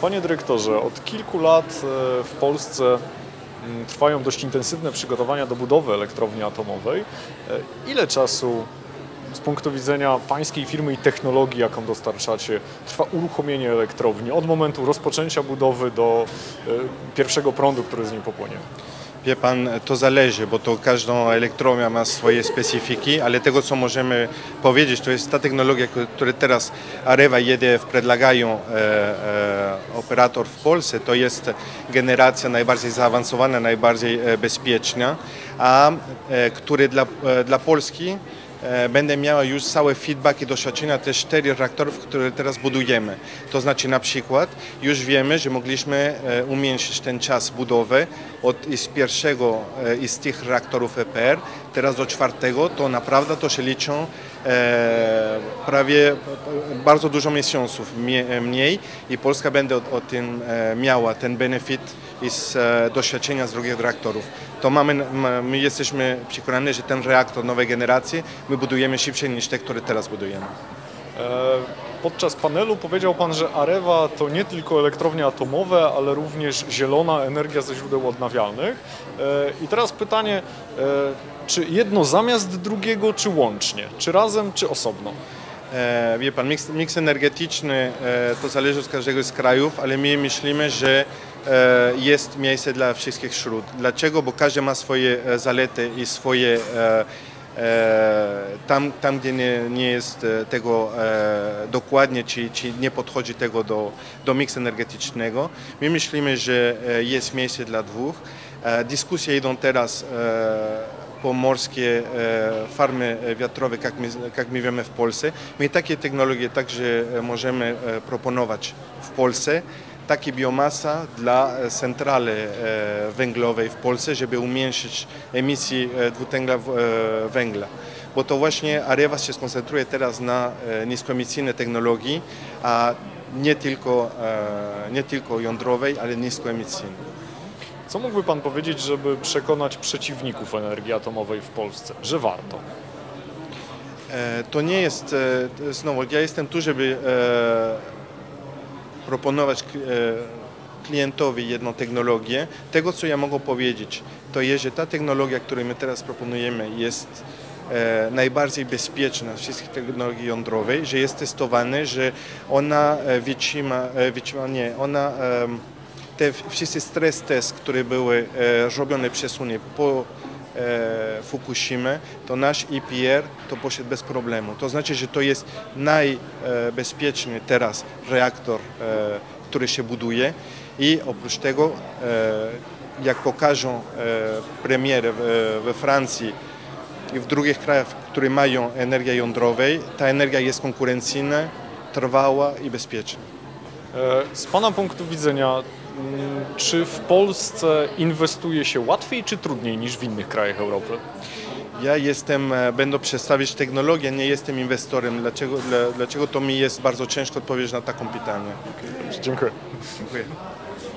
Panie dyrektorze, od kilku lat e, w Polsce mm, trwają dość intensywne przygotowania do budowy elektrowni atomowej. E, Ile czasu z punktu widzenia pańskiej firmy i technologii, jaką dostarczacie, trwa uruchomienie elektrowni od momentu rozpoczęcia budowy do e, pierwszego prądu, który z niej popłynie? Wie pan, to zależy, bo to każda elektrownia ma swoje specyfiki, ale tego co możemy powiedzieć, to jest ta technologia, która teraz Areva i EDF predlagają e, e, operator w Polsce, to jest generacja najbardziej zaawansowana, najbardziej e, bezpieczna, a e, który dla, e, dla Polski będę miała już całe feedback i doświadczenia te cztery reaktorów, które teraz budujemy. To znaczy na przykład już wiemy, że mogliśmy e, umiększyć ten czas budowy od z pierwszego e, z tych reaktorów EPR, teraz do czwartego, to naprawdę to się liczą e, prawie e, bardzo dużo miesiąców mie- mniej i Polska będzie o, o tym e, miała ten benefit z e, doświadczenia z drugich reaktorów. To mamy, my jesteśmy przekonani, że ten reaktor nowej generacji my budujemy szybciej niż te, które teraz budujemy. E, Podczas panelu powiedział Pan, że Areva to nie tylko elektrownie atomowe, ale również zielona energia ze źródeł odnawialnych. E, I teraz pytanie, e, czy jedno zamiast drugiego, czy łącznie? Czy razem, czy osobno? E, wie pan, miks, miks energetyczny to zależy od każdego z krajów, ale my myślimy, że jest miejsce dla wszystkich śród. Dlaczego? Bo każdy ma swoje zalety i swoje tam, tam gdzie nie, nie jest e, tego e, dokładnie, czy, czy nie podchodzi tego do, do miksu energetycznego. My myślimy, że e, jest miejsce dla dwóch. E, Dyskusje idą teraz e, pomorskie e, farmy e, wiatrowe, jak my, jak my wiemy w Polsce. My takie technologie także e, możemy e, proponować w Polsce. Takie biomasa dla e, centrali e, węglowej w Polsce, żeby umiększyć emisję e, dwutlenku węgla. Bo to właśnie Areva się skoncentruje teraz na e, niskoemisyjne technologii, a nie tylko, nie tylko jądrowej, ale niskoemisyjnej. Co mógłby Pan powiedzieć, żeby przekonać przeciwników energii atomowej w Polsce, że warto? To nie jest, znowu, ja jestem tu, żeby proponować e, klientowi jedną technologię. Tego, co ja mogę powiedzieć, to jest, że ta technologia, którą my teraz proponujemy, jest e, najbardziej bezpieczna z wszystkich technologii jądrowej, że jest testowane, że ona e, wytrzyma, e, wytrzyma nie, ona em, te wszystkie stres test, które były e, robione przez Unię po e, Fukushima, to nasz EPR to poszedł bez problemu. To znaczy, że to jest najbezpieczny teraz reaktor, e, który się buduje i oprócz tego, e, jak pokażą e, premiery we Francji i w drugich krajach, które mają energię jądrową, ta energia jest konkurencyjna, trwała i bezpieczna. E, Z Pana punktu widzenia, czy w Polsce inwestuje się łatwiej czy trudniej niż w innych krajach Europy? Ja jestem, e, będę przedstawić technologię, nie jestem inwestorem. Dlaczego, dla, dlaczego to mi jest bardzo ciężko odpowiedzieć na taką pytanie? Dziękuję. Dziękuję.